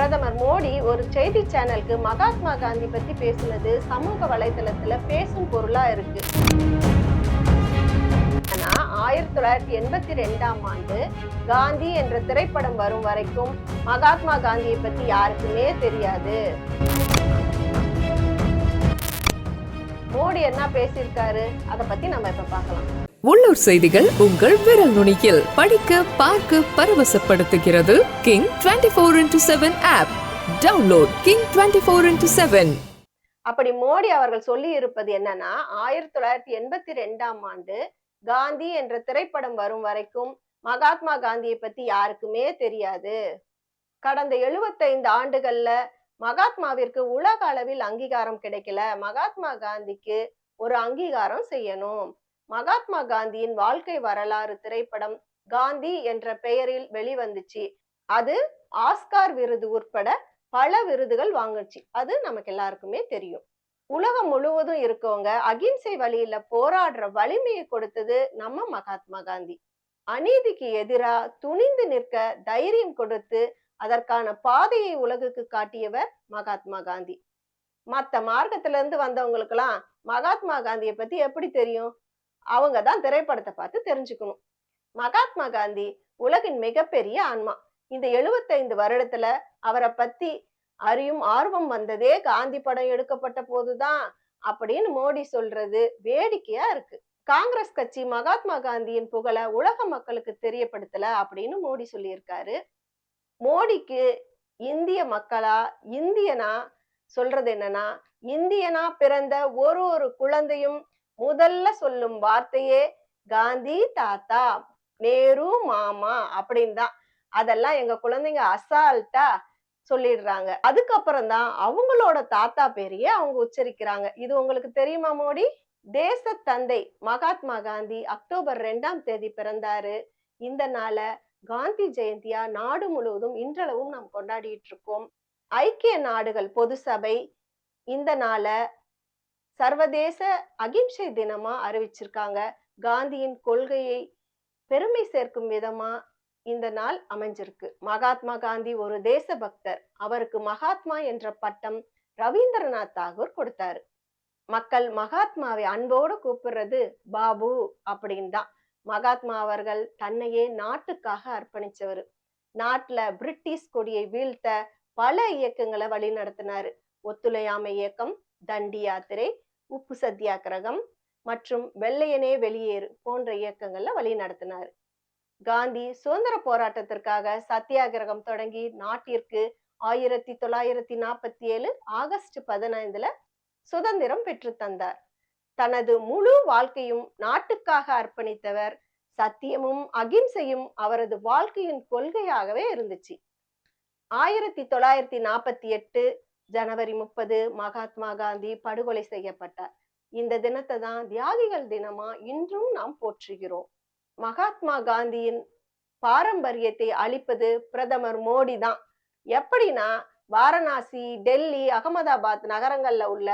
பிரதமர் மோடி ஒரு செய்தி சேனலுக்கு மகாத்மா காந்தி பத்தி பேசினது சமூக வலைதளத்துல பேசும் பொருளா இருக்கு. ஆனா ஆயிரத்தி தொள்ளாயிரத்தி எண்பத்தி ரெண்டாம் ஆண்டு காந்தி என்ற திரைப்படம் வரும் வரைக்கும் மகாத்மா காந்தியை பத்தி யாருக்குமே தெரியாது. மோடி என்ன பேசியிருக்காரு? அதை பத்தி நம்ம இப்ப பார்க்கலாம். உள்ளூர் செய்திகள் உங்கள் விரல் நுனியில். படிக்க பார்க்க பரவசப்படுத்துகிறது king twenty four into seven app download king twenty four into seven அப்படி மோடி அவர்கள் சொல்லி இருப்பது என்னன்னா ஆயிரத்தி தொள்ளாயிரத்தி எண்பத்தி ரெண்டாம் ஆண்டு காந்தி என்ற திரைப்படம் வரும் வரைக்கும் மகாத்மா காந்தியை பத்தி யாருக்குமே தெரியாது. கடந்த 75 ஆண்டுகள்ல மகாத்மாவிற்கு உலக அளவில் அங்கீகாரம் கிடைக்கல. மகாத்மா காந்திக்கு ஒரு அங்கீகாரம் செய்யணும். மகாத்மா காந்தியின் வாழ்க்கை வரலாறு திரைப்படம் காந்தி என்ற பெயரில் வெளிவந்துச்சு. அது ஆஸ்கார் விருது உட்பட பல விருதுகள் வாங்குச்சு. அது நமக்கு எல்லாருக்குமே தெரியும். உலகம் முழுவதும் இருக்கவங்க அகிம்சை வழியில போராடுற வலிமையை கொடுத்தது நம்ம மகாத்மா காந்தி. அநீதிக்கு எதிரா துணிந்து நிற்க தைரியம் கொடுத்து அதற்கான பாதையை உலகுக்கு காட்டியவர் மகாத்மா காந்தி. மத்த மார்க்கத்துல இருந்து வந்தவங்களுக்கெல்லாம் மகாத்மா காந்தியை பத்தி எப்படி தெரியும்? அவங்க தான் திரைப்படத்தை பார்த்து தெரிஞ்சுக்கணும். மகாத்மா காந்தி உலகின் மிகப்பெரிய ஆன்மா. இந்த 75 வருடத்துல அவரை பத்தி அறியும் ஆர்வம் வந்ததே காந்தி படம் எடுக்கப்பட்ட போதுதான் அப்படின்னு மோடி சொல்றது வேடிக்கையா இருக்கு. காங்கிரஸ் கட்சி மகாத்மா காந்தியின் புகழ உலக மக்களுக்கு தெரியப்படுத்தல அப்படின்னு மோடி சொல்லியிருக்காரு. மோடிக்கு இந்திய மக்களா இந்தியனா சொல்றது என்னன்னா இந்தியனா பிறந்த ஒரு ஒரு குழந்தையும் முதல்ல சொல்லும் வார்த்தையே காந்தி தாத்தா நேரு மாமா அப்படின்னு தான் அதெல்லாம் எங்க குழந்தைங்க அசால்ட்டா சொல்லிடுறாங்க. அதுக்கப்புறம் தான் அவங்களோட தாத்தா பேரையே அவங்க உச்சரிக்கிறாங்க. இது உங்களுக்கு தெரியுமா மோடி? தேச தந்தை மகாத்மா காந்தி அக்டோபர் ரெண்டாம் தேதி பிறந்தாரு. இந்த நாளை காந்தி ஜெயந்தியா நாடு முழுவதும் இன்றளவும் நாம் கொண்டாடிட்டு இருக்கோம். ஐக்கிய நாடுகள் பொது சபை இந்த நாளை சர்வதேச அகிம்சை தினமா அறிவிச்சிருக்காங்க. காந்தியின் கொள்கையை பெருமை சேர்க்கும் விதமா இந்த நாள் அமைஞ்சிருக்கு. மகாத்மா காந்தி ஒரு தேசபக்தர். அவருக்கு மகாத்மா என்ற பட்டம் ரவீந்திரநாத் தாகூர் கொடுத்தாரு. மக்கள் மகாத்மாவை அன்போடு கூப்பிடுறது பாபு அப்படின்னு தான் மகாத்மா அவர்கள் தன்னையே நாட்டுக்காக அர்ப்பணிச்சவர். நாட்டுல பிரிட்டிஷ் கொடியை வீழ்த்த பல இயக்கங்களை வழி நடத்தினாரு ஒத்துழையாமை இயக்கம் தண்டி யாத்திரை உப்பு சத்தியாகிரகம் மற்றும் வெள்ளையனே வெளியேறு போன்ற இயக்கங்கள்ல வழி நடத்தினார். காந்தி சுதந்திர போராட்டத்திற்காக சத்தியாகிரகம் தொடங்கி நாட்டிற்கு ஆயிரத்தி தொள்ளாயிரத்தி நாற்பத்தி ஏழு ஆகஸ்ட் பதினைந்துல சுதந்திரம் பெற்று தந்தார். தனது முழு வாழ்க்கையும் நாட்டுக்காக அர்ப்பணித்தவர் சத்தியமும் அகிம்சையும் அவரது வாழ்க்கையின் கொள்கையாகவே இருந்துச்சு. ஆயிரத்தி தொள்ளாயிரத்தி நாற்பத்தி எட்டு ஜனவரி முப்பது மகாத்மா காந்தி படுகொலை செய்யப்பட்டார். இந்த தினத்தை தான் தியாகிகள் தினமா இன்றும் நாம் போற்றுகிறோம். மகாத்மா காந்தியின் பாரம்பரியத்தை அளிப்பது பிரதமர் மோடி தான். எப்படின்னா வாரணாசி டெல்லி அகமதாபாத் நகரங்கள்ல உள்ள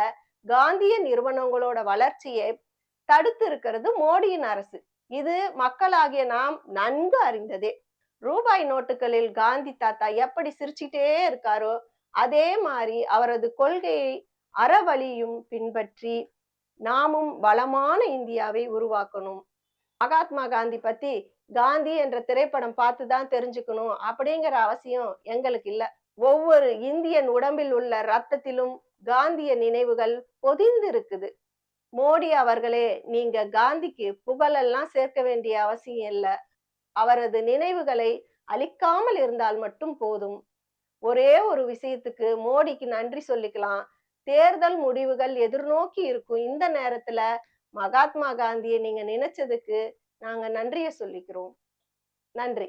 காந்திய நிறுவனங்களோட வளர்ச்சியை தடுத்து இருக்கிறது மோடியின் அரசு. இது மக்களாகிய நாம் நன்கு அறிந்ததே. ரூபாய் நோட்டுகளில் காந்தி தாத்தா எப்படி சிரிச்சிட்டே இருக்காரோ அதே மாதிரி அவரது கொள்கையை அறவழியும் பின்பற்றி நாமும் வளமான இந்தியாவை உருவாக்கணும். மகாத்மா காந்தி பத்தி காந்தி என்ற திரைப்படம் பார்த்து தான் தெரிஞ்சுக்கணும் அப்படிங்கிற அவசியம் எங்களுக்கு இல்ல. ஒவ்வொரு இந்தியன் உடம்பில் உள்ள ரத்தத்திலும் காந்திய நினைவுகள் பொதிந்து இருக்குது மோடி அவர்களே நீங்க காந்திக்கு புகழெல்லாம் சேர்க்க வேண்டிய அவசியம் இல்லை. அவரது நினைவுகளை அழிக்காமல் இருந்தால் மட்டும் போதும். ஒரே ஒரு விஷயத்துக்கு மோடிக்கு நன்றி சொல்லிக்கலாம். தேர்தல் முடிவுகள் எதிர்நோக்கி இருக்கும். இந்த நேரத்துல மகாத்மா காந்தியை நீங்க நினைச்சதுக்கு நாங்க நன்றிய சொல்லிக்கிறோம். நன்றி.